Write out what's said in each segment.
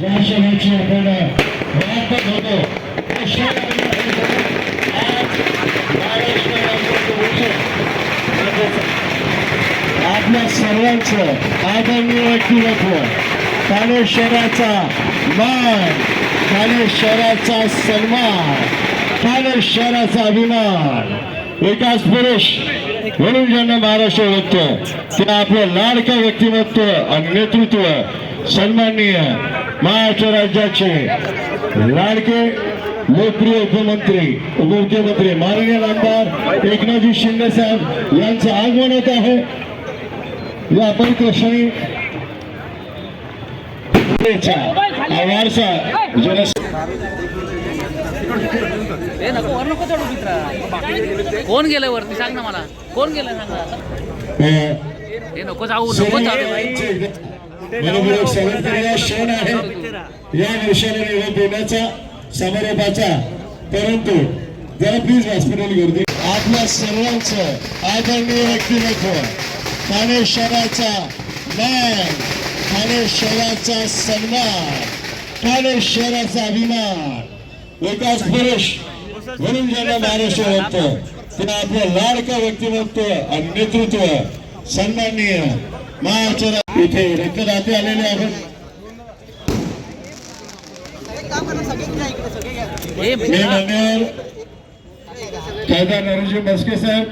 ज्या आपण होतो त्या आपल्या सर्वांचं आदरणीय व्यक्तिमत्व ठाणे शहराचा मान ठाणे शहराचा सन्मान ठाणे शहराचा अभिमान. विकास पुरुष म्हणून ज्यांना महाराष्ट्र ओळखतो ते आपलं लाडकं व्यक्तिमत्व आणि नेतृत्व सन्माननीय महाराष्ट्र राज्याचे लाडके लोकप्रिय उपमंत्री उपमुख्यमंत्री माननीय आमदार एकनाथजी शिंदे साहेब यांचं आगमन होत आहे. या पवित्र क्षणी वारसा जनस कोण गेलं वरती? सांग ना मला. कोण गेलं सांग हे नको जाऊ नको जाऊ. मनोपूर्वक स्वागत क्षण आहे या वर्षाला निरोप देण्याचा समारोपाचा. परंतु जरा प्लीज हॉस्पिटल गर्दी आपल्या सर्वांचं आदरणीय व्यक्तिमत्व ठाणे शहराचा मान ठाणे शहराचा सन्मान ठाणे शहराचा अभिमान. विकास पुरुष म्हणून ज्यांना महाराष्ट्र ओळखतो ते आपलं लाडकं व्यक्तिमत्व आणि नेतृत्व सन्माननीय इथे रक्तदाते आलेले आहेत. ए मी मित्रा मान्यवर खासदार मस्के साहेब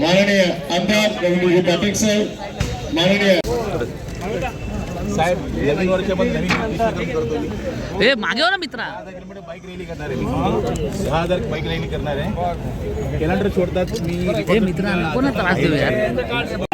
माननीय आमदार रवींद्रजी पाटील साहेब माननीय साहेब रविवारच्या पण नवीन कार्यक्रम करतो मी ए मागे हो ना मित्रा. बाईक रॅली करणार आहे मी. दहा हजार बाईक रॅली करणार आहे. कॅलेंडर सोडतात मी ए मित्रा नको ना त्रास देऊ यार?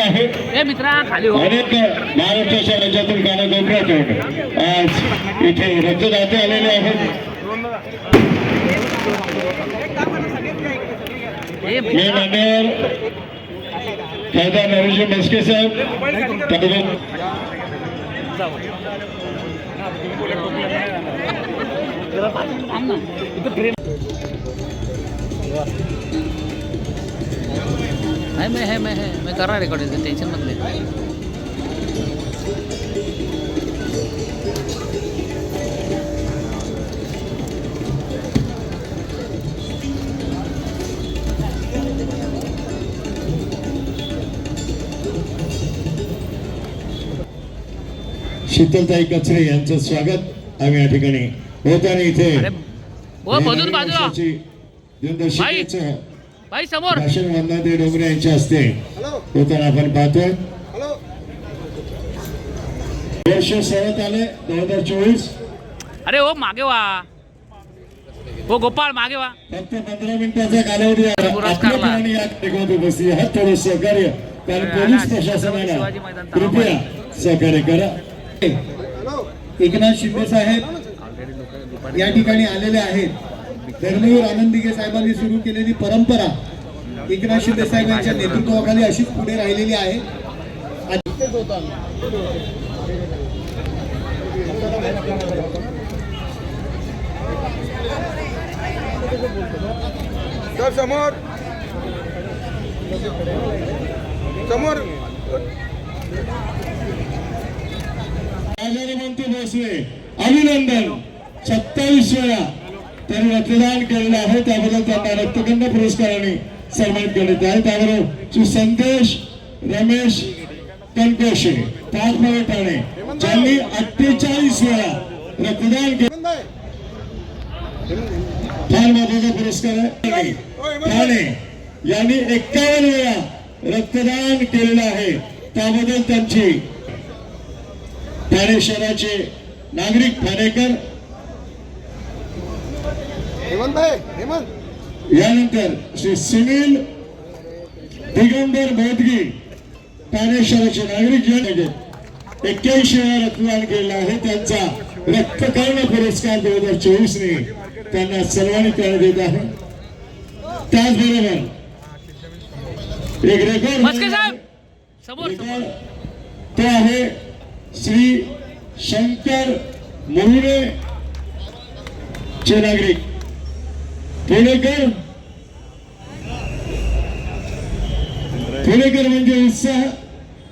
आहे. ए मित्रा खाली हो. अनेक महाराष्ट्राच्या राज्यातून कानाकोपऱ्यातून आज इथे रक्तदाते आलेले आहेत. मी मान्यवर खासदार नरेंद्र मस्के साहेब. त्यानंतर थांब ना इथं फ्रेम है मैं है मैं है मैं कर रहा रिकॉर्ड टेंशन मत ले शीतलताई कचरे यांचं स्वागत. आम्ही या ठिकाणी होताना इथे समोर. भाषण डोंगरे यांच्या हस्ते. होताना आपण पाहतोय. वर्ष सरत आले दोन हजार चोवीस. अरे ओ मागे वा. हो गोपाळ मागे वा. फक्त पंधरा मिनिटाचा कालावधी या ठिकाणी उपस्थित थोडं सहकार्य. कारण पोलीस प्रशासनाला कृपया सहकार्य करा. एकनाथ शिंदे साहेब या ठिकाणी आलेले आहेत. धर्मवीर आनंद दिघे साहेबांनी सुरू केलेली परंपरा एकनाथ शिंदे साहेब यांच्या नेतृत्वाखाली अशीच पुढे राहिलेली आहे. सर समोर. समोर. म्हणते भोसले अभिनंदन. सत्तावीस वेळा. त्यांनी रक्तदान केलेलं आहे त्याबद्दल त्यांना रक्तगंध पुरस्काराने सन्मानित करण्यात आहे त्याबरोबर श्री संदेश रमेश कनकोशे पाच ठाणे ज्यांनी अठ्ठेचाळीस वेळा रक्तदान केलं. फार महत्त्वाचा पुरस्कार आहे. ठाणे यांनी एक्कावन्न वेळा रक्तदान केलेलं आहे. त्याबद्दल त्यांची ठाणे शहराचे नागरिक ठाणेकर हेमंत भाई हेमंत. यानंतर श्री सुनील दिगंबर मोदगी ठाणे शहराचे नागरिक जे एक्क्याऐंशी वेळा रक्तदान केलेलं आहे. त्यांचा रक्तकर्ण पुरस्कार दोन हजार चोवीस ने त्यांना सन्मानित करण्यात येत आहे. त्याचबरोबर एक रेकॉर्ड मस्के साहेब समोर समोर. ते आहे श्री शंकर मोहुरे चे नागरिक. पुणेकर पुणेकर म्हणजे उत्साह.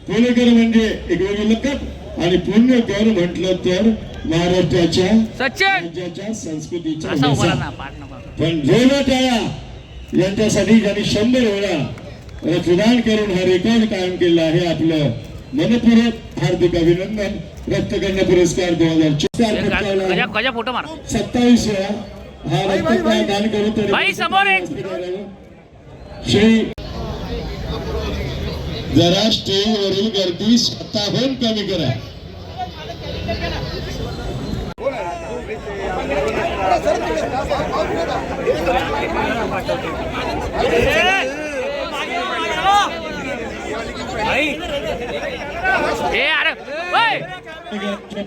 पुणेकर म्हणजे एक वेगळी लकब. आणि पुण्यकर म्हटलं तर महाराष्ट्राच्या राज्याच्या संस्कृतीचा पण जोर टाळा यांच्यासाठी ज्यांनी शंभर वेळा रक्तदान करून हा रेकॉर्ड कायम केला आहे आपलं मनपूर्वक हार्दिक अभिनंदन. रक्तकर्ण पुरस्कार दोन हजार चोवीस मार. सत्तावीस वेळा हा बाई, समोर एक. श्री जरा स्टेजवरील गर्दी स्वतःहून कमी करा!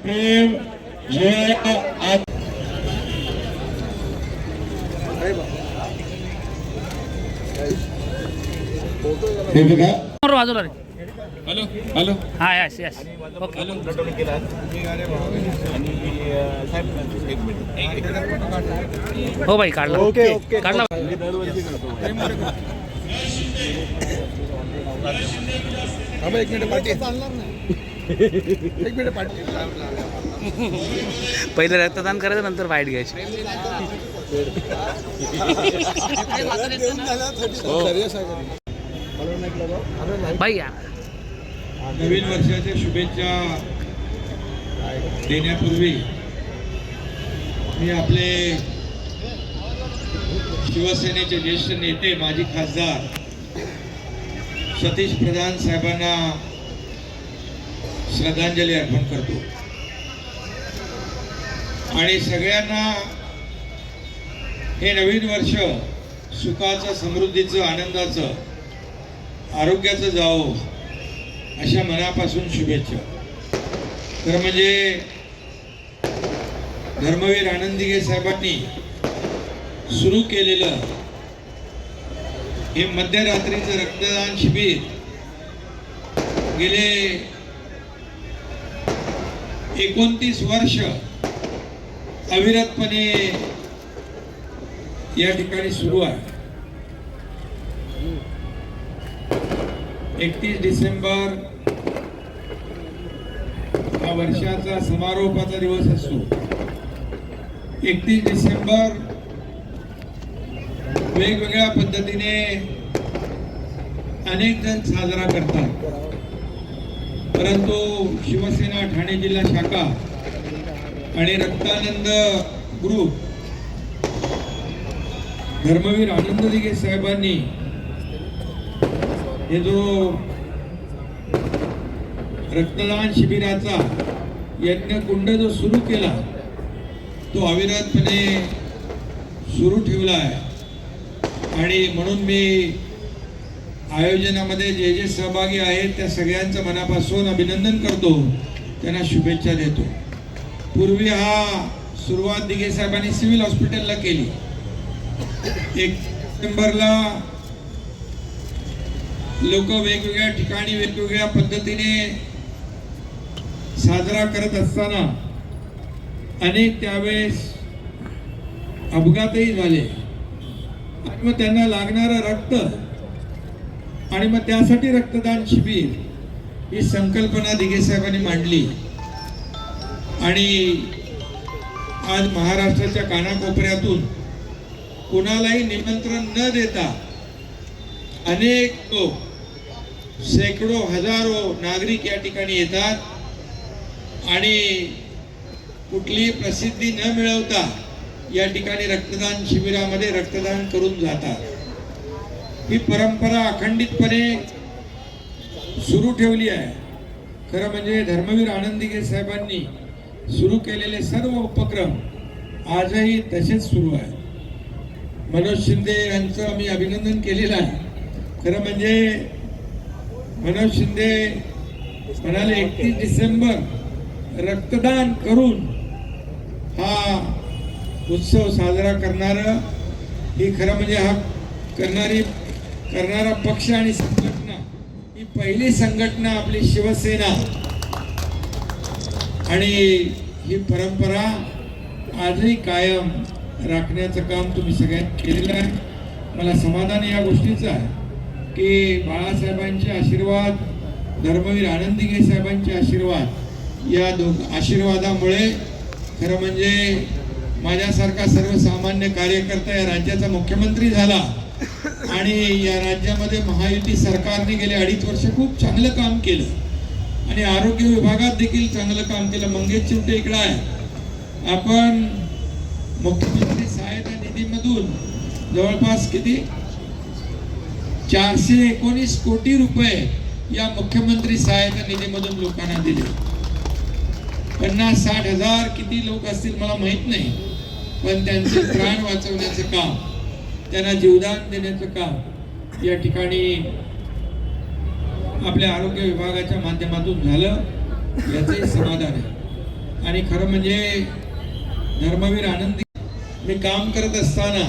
प्रेम हे बाजूला रे. Hello hello. हा यस यस ओके एक मिनिट एक मिनिट. हो बाई काढला. Okay okay. काढला. मी दरवर्षी करतो. पहिले रक्तदान करायचं नंतर वाईट घ्यायचे. बाई या. नवीन वर्षाच्या शुभेच्छा देण्यापूर्वी मी आपले शिवसेनेचे ज्येष्ठ नेते माजी खासदार सतीश प्रधान साहेबांना श्रद्धांजली अर्पण करतो. आणि सगळ्यांना हे नवीन वर्ष सुखाचं समृद्धीचं आनंदाचं आरोग्याचं जावो अशा मनापासून शुभेच्छा. तर म्हणजे धर्मवीर आनंदिगे साहेबांनी सुरू केलेलं हे मध्यरात्रीचं रक्तदान शिबिर गेले एकोणतीस वर्ष अविरतपणे या ठिकाणी सुरू आहे. एकतीस डिसेंबर हा वर्षाचा समारोपाचा दिवस असतो. एकतीस डिसेंबर वेगवेगळ्या पद्धतीने अनेक जण साजरा करतात. परंतु शिवसेना ठाणे जिल्हा शाखा आणि रक्तानंद ग्रुप धर्मवीर आनंद दिघे साहेबांनी हे जो रक्तदान शिबिराचा यज्ञकुंड जो सुरू केला तो अविरतपणे सुरू ठेवला आहे आणि म्हणून मी आयोजनामध्ये जे जे सहभागी आहेत त्या सगळ्यांचं मनापासून अभिनंदन करतो. त्यांना शुभेच्छा देतो. पूर्वी हा सुरुवात दिघे साहेबांनी सिव्हिल हॉस्पिटलला केली. एक सप्टेंबरला लोक वेगवेगळ्या ठिकाणी वेगवेगळ्या पद्धतीने साजरा करत असताना अनेक त्यावेळेस अपघातही झाले. आणि मग त्यांना लागणारं रक्त आणि मग त्यासाठी रक्तदान शिबिर ही संकल्पना दिघे साहेबांनी मांडली. आणि आज महाराष्ट्राच्या कानाकोपऱ्यातून कुणालाही निमंत्रण न देता अनेक लोक शेकडो हजारो नागरिक या ठिकाणी येतात आणि कुठलीही प्रसिद्धी न मिळवता या ठिकाणी रक्तदान शिबिरामध्ये रक्तदान करून जातात. ही परंपरा अखंडितपणे सुरू ठेवली आहे. खरं म्हणजे धर्मवीर आनंदिगे साहेबांनी सुरू केलेले सर्व उपक्रम आजही तसेच सुरू आहे मनोज शिंदे यांचं मी अभिनंदन केलेलं आहे. खरं म्हणजे मनोज शिंदे म्हणाले एकतीस डिसेंबर रक्तदान करून हा उत्सव साजरा करणारं ही खरं म्हणजे हा करणारी करणारा पक्ष आणि संघटना ही पहिली संघटना आपली शिवसेना. आणि ही परंपरा आजही कायम राखण्याचं काम तुम्ही सगळ्यांनी केलेलं आहे. मला समाधान या गोष्टीचं आहे. की बाळासाहेबांचे आशीर्वाद धर्मवीर आनंदीगे साहेबांचे आशीर्वाद या दो आशीर्वादामुळे खरं म्हणजे माझ्यासारखा सर्वसामान्य कार्यकर्ता या राज्याचा मुख्यमंत्री झाला आणि या राज्यामध्ये महायुती सरकारने गेले अडीच वर्ष खूप चांगलं काम केलं. आणि आरोग्य विभागात देखील चांगलं काम केलं. मंगेश चिमटे इकडं आहे. आपण मुख्यमंत्री सहायता निधीमधून जवळपास किती? चारशे एकोणीस कोटी रुपये या मुख्यमंत्री सहायता निधीमधून लोकांना दिले. पन्नास साठ हजार किती लोक असतील मला माहीत नाही पण त्यांचे प्राण वाचवण्याचं काम त्यांना जीवदान देण्याचं काम या ठिकाणी आपल्या आरोग्य विभागाच्या माध्यमातून झालं याचंही समाधान आहे. आणि खरं म्हणजे धर्मवीर आनंदी मी काम करत असताना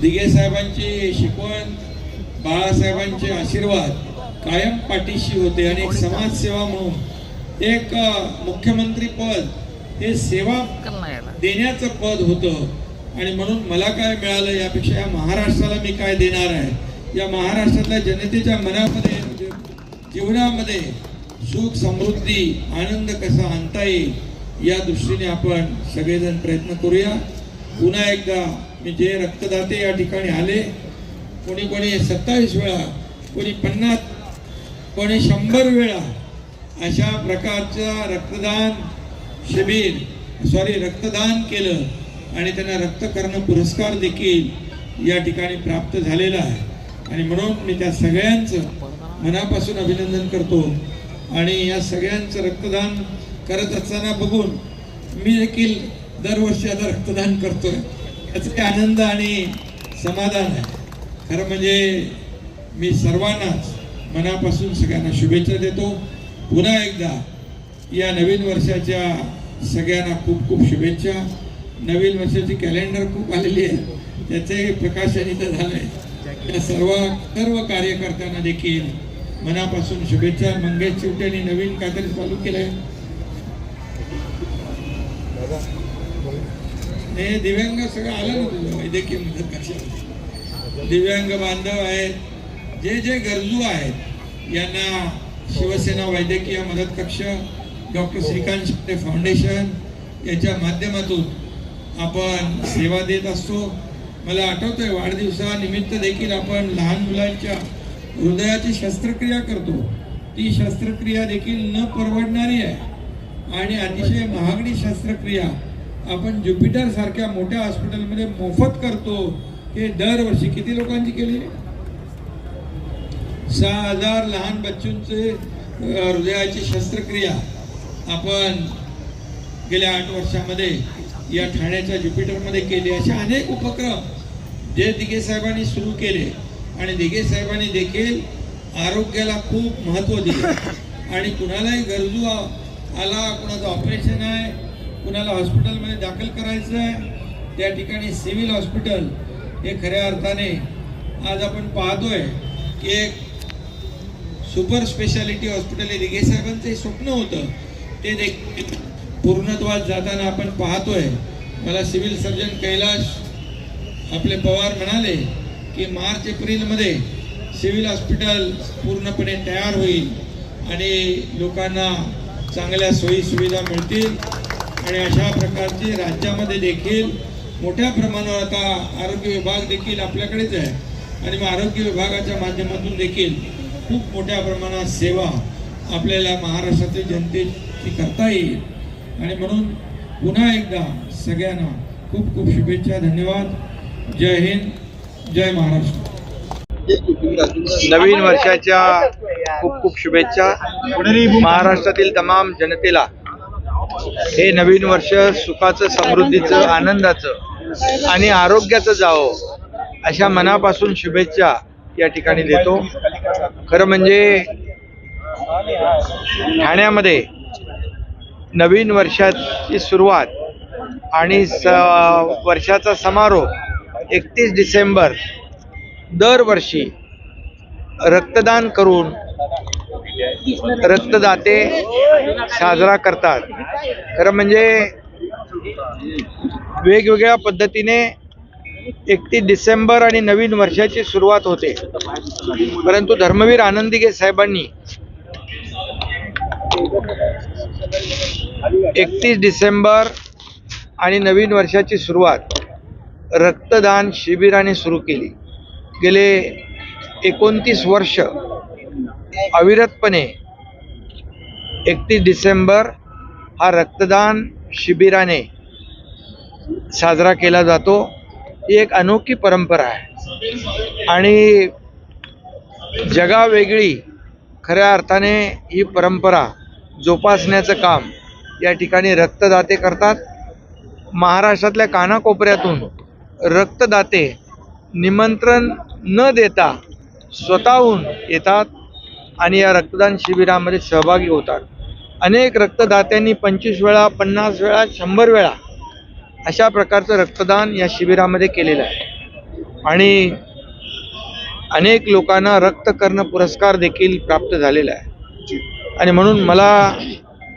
दिघे साहेबांची शिकवण बाळासाहेबांचे आशीर्वाद कायम पाठीशी होते आणि एक समाजसेवा म्हणून एक मुख्यमंत्री पद हे सेवा देण्याचं पद होतं. आणि म्हणून मला काय मिळालं यापेक्षा या महाराष्ट्राला मी काय देणार आहे? या महाराष्ट्रातल्या जनतेच्या मनामध्ये म्हणजे जीवनामध्ये सुख समृद्धी आनंद कसा आणता येईल या दृष्टीने आपण सगळेजण प्रयत्न करूया. पुन्हा एकदा मी जे रक्तदाते या ठिकाणी आले कोणी कोणी सत्तावीस वेळा कोणी पन्नास कोणी शंभर वेळा अशा प्रकारचं रक्तदान शिबिर सॉरी रक्तदान केलं आणि त्यांना रक्तकर्ण पुरस्कार देखील या ठिकाणी प्राप्त झालेला आहे. आणि म्हणून मी त्या सगळ्यांचं मनापासून अभिनंदन करतो आणि या सगळ्यांचं रक्तदान करत असताना बघून मी देखील दरवर्षी आता रक्तदान करतोय. याचा आनंद आणि समाधान आहे. खरं म्हणजे मी सर्वांनाच मनापासून सगळ्यांना शुभेच्छा देतो. पुन्हा एकदा या नवीन वर्षाच्या सगळ्यांना खूप खूप शुभेच्छा. नवीन वर्षाची कॅलेंडर खूप आलेली आहे. त्याचे प्रकाशन इथं झालंय. या सर्व सर्व कार्यकर्त्यांना देखील मनापासून शुभेच्छा. मंगेश चिवट्यांनी नवीन काहीतरी चालू केलंय. हे दिव्यांग सगळं आलं ना तुझं? वैद्यकीय मदत कक्षामध्ये दिव्यांग बांधव आहेत. जे जे गरजू आहेत यांना शिवसेना वैद्यकीय मदत कक्ष डॉक्टर श्रीकांत शिंदे फाउंडेशन याच्या माध्यमातून आपण सेवा देत असतो. मला आठवतंय वाढदिवसानिमित्त देखील आपण लहान मुलांच्या हृदयाची शस्त्रक्रिया करतो. ती शस्त्रक्रिया देखील न परवडणारी आहे. आणि अतिशय महागडी शस्त्रक्रिया आपण ज्युपिटर सारख्या मोठ्या हॉस्पिटलमध्ये मोफत करतो हे दरवर्षी किती लोकांची केली? सहा हजार लहान बच्चूंचे हृदयाची शस्त्रक्रिया आपण गेल्या आठ वर्षामध्ये या ठाण्याच्या ज्युपिटरमध्ये केली. असे अनेक उपक्रम जे दिघे साहेबांनी सुरू केले आणि दिघे साहेबांनी देखील आरोग्याला खूप महत्त्व दिले. आणि कुणालाही गरजू आला कुणाचं ऑपरेशन आहे कुणाला हॉस्पिटलमध्ये दाखल करायचं आहे. त्या ठिकाणी सिव्हिल हॉस्पिटल हे खऱ्या अर्थाने आज आपण पाहतोय की एक सुपर स्पेशालिटी हॉस्पिटल हे दिघे साहेबांचं स्वप्न होतं. ते देखील पूर्णत्वात जाताना आपण पाहतोय. मला सिव्हिल सर्जन कैलाश आपले पवार म्हणाले की मार्च एप्रिलमध्ये सिव्हिल हॉस्पिटल पूर्णपणे तयार होईल आणि लोकांना चांगल्या सोयी सुविधा मिळतील. आणि अशा प्रकारची राज्यामध्ये देखील मोठ्या प्रमाणावर आता आरोग्य विभाग देखील आपल्याकडेच आहे. आणि मग आरोग्य विभागाच्या माध्यमातून देखील खूप मोठ्या प्रमाणात सेवा आपल्याला महाराष्ट्रातील जनतेची करता येईल. आणि म्हणून पुन्हा एकदा सगळ्यांना खूप खूप शुभेच्छा धन्यवाद. जय हिंद जय महाराष्ट्र. नवीन वर्षाच्या खूप खूप शुभेच्छा. महाराष्ट्रातील तमाम जनतेला हे नवीन वर्ष सुखाचं समृद्धीचं आनंदाचं आणि आरोग्याचं जावं अशा मनापासून शुभेच्छा या ठिकाणी देतो. खरं म्हणजे ठाण्यामध्ये नवीन वर्षाची सुरुवात आणि स वर्षाचा समारोप एकतीस डिसेंबर दरवर्षी रक्तदान करून रक्तदाते साजरा करतात. खरं म्हणजे वेगवेगळ्या पद्धतीने एकतीस डिसेंबर आणि नवीन वर्षाची सुरुवात होते. परंतु धर्मवीर आनंदिगे साहेबांनी एकतीस डिसेंबर आणि नवीन वर्षाची सुरुवात रक्तदान शिबिराने सुरू केली. गेले एकोणतीस वर्ष अविरतपणे एकतीस डिसेंबर हा रक्तदान शिबिराने साजरा केला जातो. ही एक अनोखी परंपरा आहे. आणि जगावेगळी खऱ्या अर्थाने ही परंपरा जोपासण्याचं काम या ठिकाणी रक्तदाते करतात. महाराष्ट्रातल्या कानाकोपऱ्यातून रक्तदाते निमंत्रण न देता स्वतःहून येतात. आणि या रक्तदान शिबिरामध्ये सहभागी होतात. अनेक रक्तदात्यांनी पंचवीस वेळा पन्नास वेळा शंभर वेळा अशा प्रकारचं रक्तदान या शिबिरामध्ये केलेलं आहे. आणि अनेक लोकांना रक्त कर्ण पुरस्कार देखील प्राप्त झालेला आहे. आणि म्हणून मला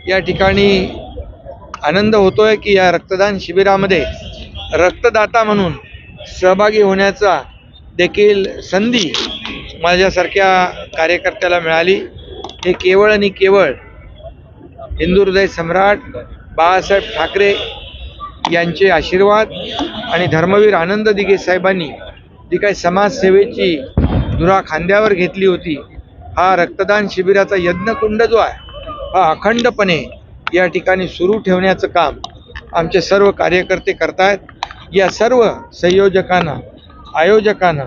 या ठिकाणी आनंद होतो आहे की या रक्तदान शिबिरामध्ये रक्तदाता म्हणून सहभागी होण्याचा देखील संधी माझ्यासारख्या कार्यकर्त्याला मिळाली. हे केवळ आणि केवळ हिंदू हृदय सम्राट बाळासाहेब ठाकरे यांचे आशीर्वाद आणि धर्मवीर आनंद दिघे साहेबांनी जी काही समाजसेवेची धुरा खांद्यावर घेतली होती हा रक्तदान शिबिराचा यज्ञकुंड जो आहे हा अखंडपणे या ठिकाणी सुरू ठेवण्याचं काम आमचे सर्व कार्यकर्ते करतायत. या सर्व संयोजकांना आयोजकांना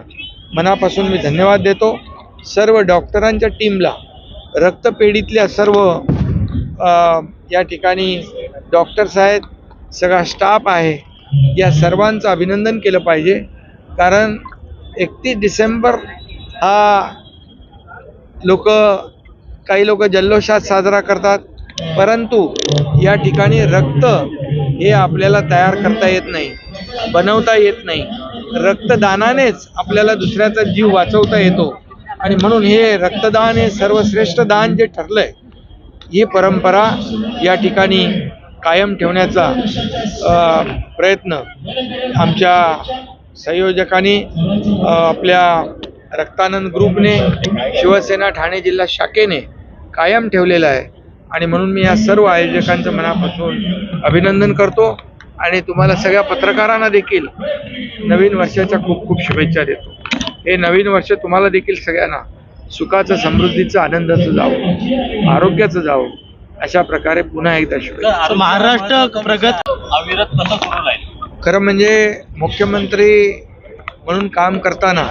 मनापासून मी धन्यवाद देतो. सर्व डॉक्टरांच्या टीमला रक्तपेढीतल्या सर्व या ठिकाणी डॉक्टर्स आहेत सगळा स्टाफ आहे. या सर्वांचं अभिनंदन केलं पाहिजे. कारण एकतीस डिसेंबर हा लोक काही लोक जल्लोषात साजरा करतात. परंतु या ठिकाणी रक्त हे आपल्याला तयार करता येत नाही बनवता येत नाही. रक्तदानानेच आपल्याला दुसऱ्याचा जीव वाचवता येतो. आणि म्हणून हे रक्तदान हे सर्वश्रेष्ठ दान जे ठरलंय ही परंपरा या ठिकाणी कायम ठेवण्याचा प्रयत्न आमच्या संयोजकांनी आपल्या रक्तानंद ग्रुपने शिवसेना ठाणे जिल्हा शाखेने कायम ठेवलेला आहे. आणि म्हणून मी या सर्व आयोजकांचं मनापासून अभिनंदन करतो. आणि तुम्हाला सगळ्या पत्रकारांना देखील नवीन वर्षाच्या खूप खूप शुभेच्छा देतो. हे नवीन वर्ष तुम्हाला देखील सगळ्यांना सुखाचं समृद्धीचं आनंदाचं जावं आरोग्याचं जावं अशा प्रकारे पुन्हा एकदा शुभेच्छा. महाराष्ट्र प्रगत अविरत कसं सुरू राहील? खरं म्हणजे मुख्यमंत्री म्हणून काम करताना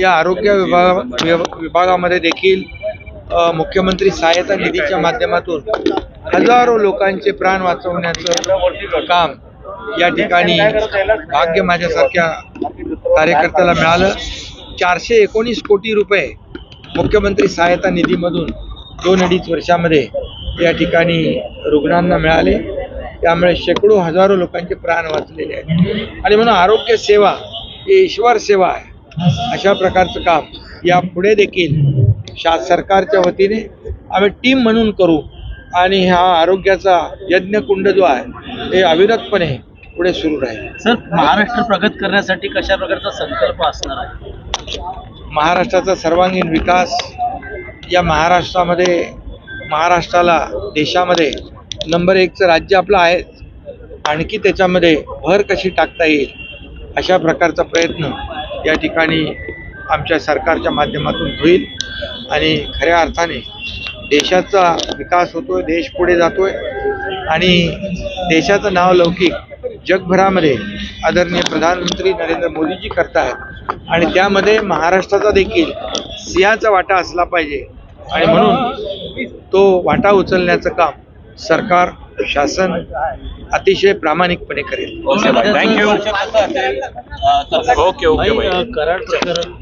या आरोग्य विभाग विभ- विभागामध्ये देखील मुख्यमंत्री सहायता निधीच्या माध्यमातून हजारो लोकांचे प्राण वाचवण्याचं काम या ठिकाणी भाग्य माझ्यासारख्या कार्यकर्त्याला मिळालं. चारशे एकोणीस कोटी रुपये मुख्यमंत्री सहायता निधीमधून दोन अडीच वर्षामध्ये या ठिकाणी रुग्णांना मिळाले. त्यामुळे शेकडो हजारो लोकांचे प्राण वाचलेले आहेत. आणि म्हणून आरोग्य सेवा ही ईश्वर सेवा आहे. अशा प्रकारचं काम यापुढे देखील शा सरकारच्या वतीने आम्ही टीम म्हणून करू आणि हा आरोग्याचा यज्ञकुंड जो आहे हे अविरतपणे पुढे सुरू राहील. सर महाराष्ट्र प्रगत करण्यासाठी कशा प्रकारचा संकल्प असणार आहे? महाराष्ट्राचा सर्वांगीण विकास या महाराष्ट्रामध्ये महाराष्ट्राला देशामध्ये नंबर एकचं राज्य आपलं आहे आणखी त्याच्यामध्ये भर कशी टाकता येईल अशा प्रकारचा प्रयत्न या ठिकाणी आमच्या सरकारच्या माध्यमातून होईल. आणि खऱ्या अर्थाने देशाचा विकास होतो आहे देश पुढे जातो आहे आणि देशाचं नाव लौकिक जगभरामध्ये आदरणीय प्रधानमंत्री नरेंद्र मोदीजी करतायत आणि त्यामध्ये महाराष्ट्राचा देखील सिंहाचा वाटा असला पाहिजे. आणि म्हणून तो वाटा उचलण्याचं काम सरकार शासन अतिशय प्रामाणिकपणे करेल. थँक्यू ओके ओके कराड प्रकरण